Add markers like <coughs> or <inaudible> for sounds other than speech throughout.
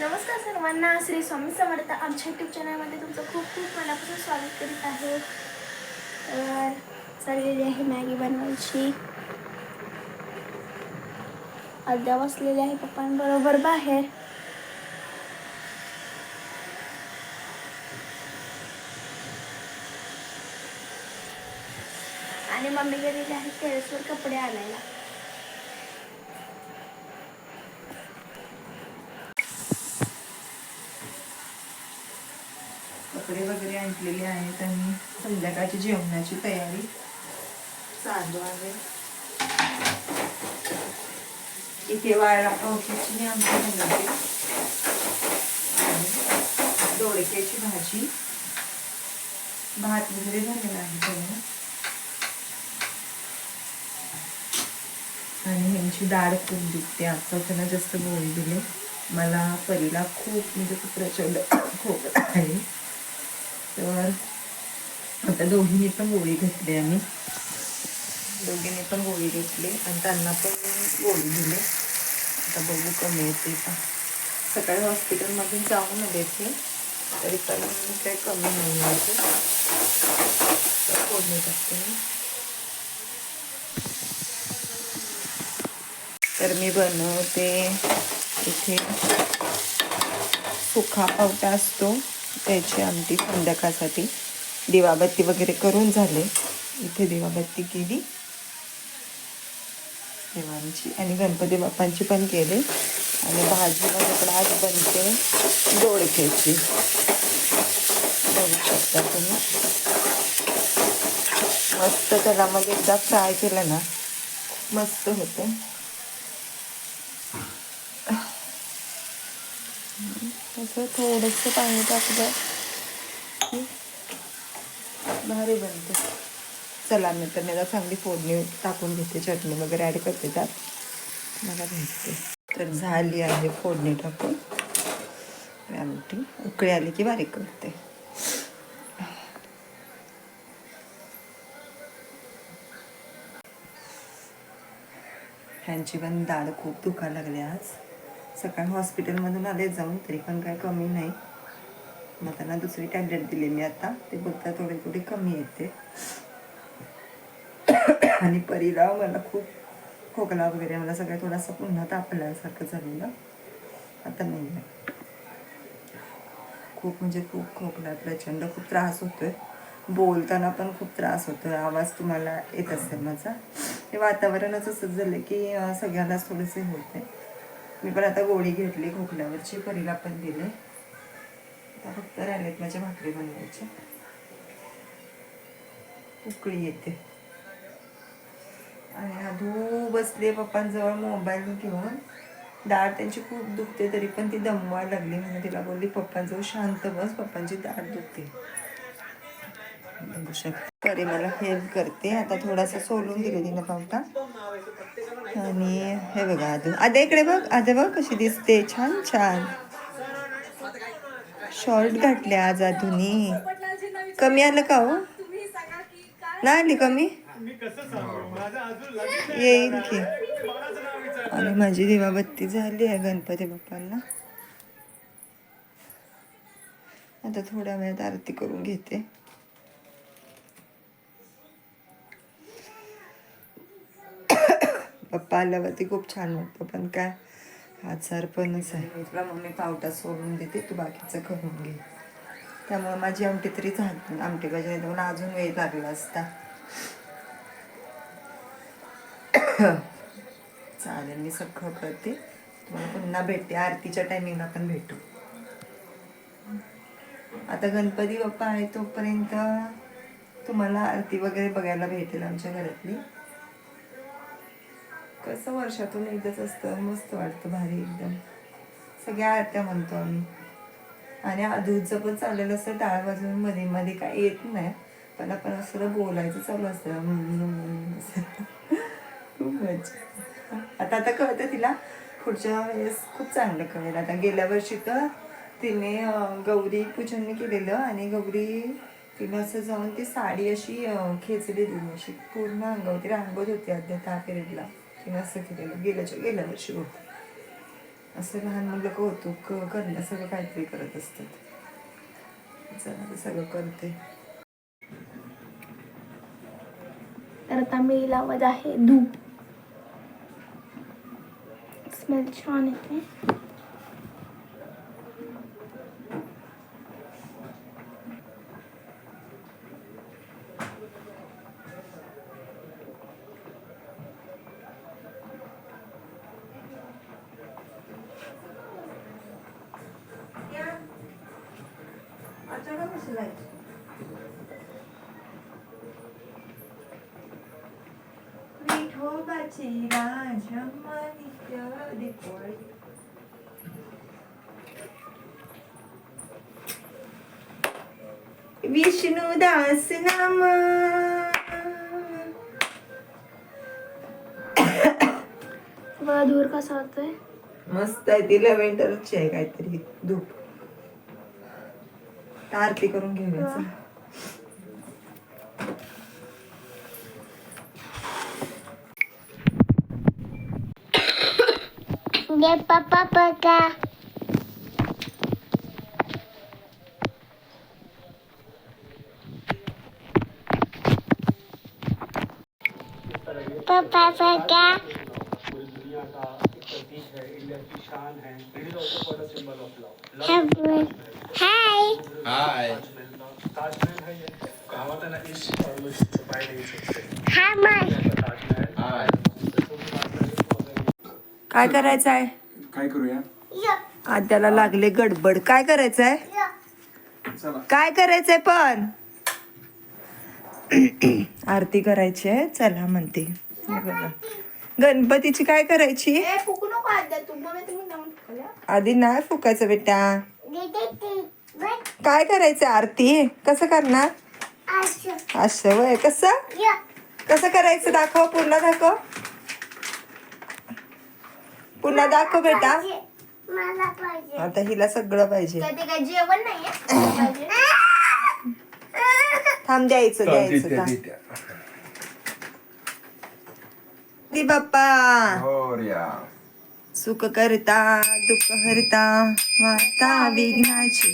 नमस्कार सर्वांना श्री स्वामी समर्थ आमच्या यूट्यूब चॅनलमध्ये तुमचं खूप खूप मनापासून स्वागत करीत आहे. तर चाललेली आहे मॅगी बनवायची. अद्या बसलेली आहे पप्पांबरोबर बाहेर. आणि मम्मी गेलेली आहे टेरेसवर कपडे आणायला. कपडे वगैरे आणलेले आहेत आणि संध्याकाळची जेवणाची तयारी चालू आहे. इथे वाळा पावसाची आमची बनवते आणि दोडक्याची भाजी. भात वगैरे झालेला आहे त्याला आणि ह्यांची डाळ खूप दुखते. आता त्यांना जास्त गोळी दिले. मला परीला खूप म्हणजे खूप प्रचंड खोकला आहे. तर आता दोघींनी पण गोळी घेतली आम्ही. दोघींनी पण गोळी घेतली आणि त्यांना पण गोळी दिली. आता बघू कमी येते का. सकाळी हॉस्पिटलमधून जाऊन देते तरी पण काही कमी नाही आहे. तर फोडणी टाकते मी. तर मी बनवते इथे सुखा पावटा असतो. त्याची आमटी संध्याकाळसाठी. दिवाबत्ती वगैरे करून झाले. इथे दिवाबत्ती केली. देवांची आणि गणपती बाप्पांची पण केली. आणि भाजी माझ्याकडे आज बनते. दोडक्याची. बघू शकता तुम्ही. मस्त त्याला मग एकदा फ्राय केलं ना मस्त होतं. असं थोडंसं पाणी टाकलं. की भारी बनते. चला मी तर मला चांगली फोडणी टाकून घेते. चटणी वगैरे ॲड करते त्यात. मला भेटते. तर झाली आहे फोडणी टाकून. आमटी. उकळी आली की बारीक करते. ह्यांची पण दाढ खूप दुखायला लागली आज. सकाळी हॉस्पिटलमधून आले जाऊन तरी पण काय कमी नाही. मग त्यांना दुसरी टॅबलेट दिली मी आता. ते बघता थोडे थोडे कमी येते. आणि परीला मला खूप खोकला वगैरे मला सगळं थोडासा पुन्हा तापल्यासारखं झालेलं. आता नाही आहे. खूप म्हणजे खूप खोकला प्रचंड खूप त्रास होतोय. बोलताना पण खूप त्रास होतोय. आवाज तुम्हाला येत असेल माझा. हे वातावरणच असंच झालं की अं, सगळ्यांनाच थोडेसे होते मी पण आता गोळी घेतली खोकल्यावरची परीला पण दिले. आता फक्त राहिलेत माझ्या भाकरी बनवायच्या. उकळी येते. आणि आधू बसले पप्पांजवळ मोबाईल घेऊन. दाढ त्यांची खूप दुखते तरी पण ती दमवायला लागली. म्हणून तिला बोलली पप्पांजवळ शांत बस पप्पांची दाढ दुखते. बघू शकते. परी मला हेल्प करते. आता थोडासा सोलून दिले तिनं पावटा. आणि हे बघा आधू आद्या इकडे बघ. आद्या बघ कशी दिसते. छान छान. शॉर्ट घातले आज आधुनी कमी आलं का हो? नाही आली कमी? येईल की. आणि माझी दिवाबत्ती झाली आहे गणपती बाप्पांना. आता थोड्या वेळात आरती करून घेते. पप्पा आल्यावरती खूप छान वाटतं पण काय? आजार पणच आहे. मी तुला मम्मी पावटा सोडून देते तू बाकीचं करून घे. त्यामुळे माझी आमटी तरी झाली. आमटी पाहिजे म्हणून अजून वेळ लागला असता. चालेल मी सगळं करते. तुम्हाला पुन्हा भेटते. आरतीच्या टायमिंगला पण भेटू. आता गणपती बाप्पा आहे तोपर्यंत तुम्हाला आरती वगैरे बघायला भेटेल आमच्या घरातली. कसं वर्षातून एकदाच असतं. मस्त वाटतं भारी एकदम. सगळ्या आरत्या म्हणतो आम्ही. आणि आधूचं पण चाललेलं असतं टाळ बाजून मध्ये मध्ये काय येत नाही. पण आपण असं बोलायचं चालू असतं. म्हणून असं. खूप मजा आता आता कळतं तिला. पुढच्या वेळेस खूप चांगलं कळेल. आता गेल्या वर्षी तर तिने गौरी पूजन केलेलं आणि गौरी तिने असं जाऊन ती साडी अशी खेचली दिली अशी पूर्ण अंगावरती रांगवत होती अध्या त्या पिरियडला असं केलेलं गेल्याच्या गेल्या वर्षी होतं असं लहान मुलं कौतुक करणं सगळं काहीतरी करत असतात. चला सगळं करते. तर आता मी लावत आहे धूप. स्मेल छान येते. विठोबाची राजम्मा नित्य दीपोळी विष्णुदास नाम धूर <coughs> कसा होतोय? मस्त आहे ती लेव्हेंडरची आहे काहीतरी धूप. आरती करून घेऊया चल. De papá para प्रतीक है इंडिया की शान है it is also called a symbol of love. Taj Mahal है ये. कहावत है ना और छुपाए नहीं सकते. ताजमहल. काय करायचं आहे काय करूया. आद्याला लागले गडबड. काय करायचं आहे काय करायचंय पण? <clears throat> आरती करायची आहे. चला म्हणते. बघा. गणपतीची काय करायची? आधी नाही फुकायचं बेटा. काय करायचं आरती? कसं करणार? असं. असं वय कसं. कसं करायचं? दाखव पुन्हा दाखव. पुन्हा दाखव बेटा. मला पाहिजे. आता हिला सगळं पाहिजे. <coughs> थांब द्यायचं द्यायचं दी बाप्पा Gloria. सुख करता दुःख हरता वार्ता विघ्नाची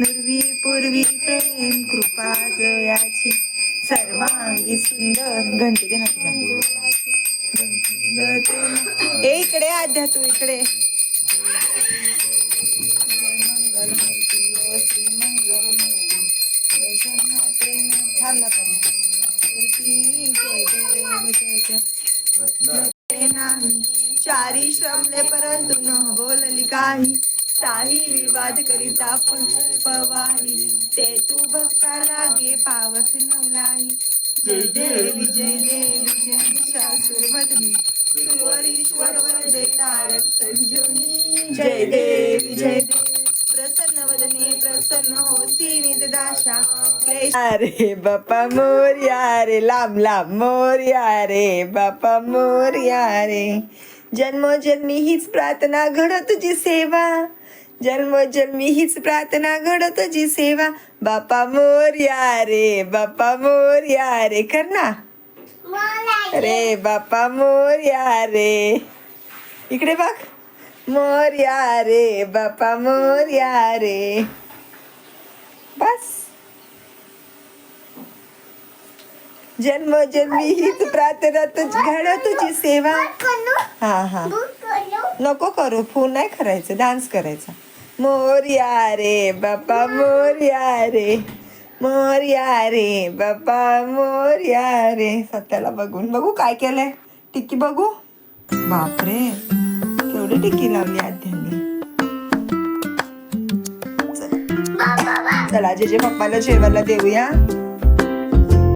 नुर्वी पूर्वी प्रेम कृपा जयाची सर्वांगी सुंदर घंटी दे ना तिला. ए इकडे आद्या तू इकडे थांब ना करू. मूर्ती जय देव जय जय नाही चारी श्रमले परंतु न बोलली काही. साही विवाद करिता पवाही. ते तू भक्ता लागे पावस नवलाई जय देवी जय देवी जय महिषासुरमर्दिनी सुरवरीश्वर वरदे तारक संजीवनी जय देवी जय देवी. प्रसन्न वदने प्रसन्न होसी निदाशा अरे बापा मोर्या रे लांब लांब मोर्या रे बापा मोर्या रे. जन्मोजन्मी हीच प्रार्थना घड तुझी सेवा. जन्मोजन्मी हीच प्रार्थना घड तुझी सेवा. बापा मोर्या रे बापा मोर्या रे कर ना. रे बापा मोर्या रे. इकडे बघ. मोर्या रे बापा मोर्या रे बस. जन्मोजन्मी हीच प्रार्थना तुझ घड तुझी सेवा. हा हा. नको करू फोन नाही करायचं डान्स करायचा. मोर्या रे बापा मोर्या रे मोर्या रे बापा मोर्या रे स्वतःला बघून. बघू काय केलंय. टिक्की बघू. बापरे. केवढी टिक्की लावली आद्यांनी चला जेजे पप्पाला जेवायला देऊया.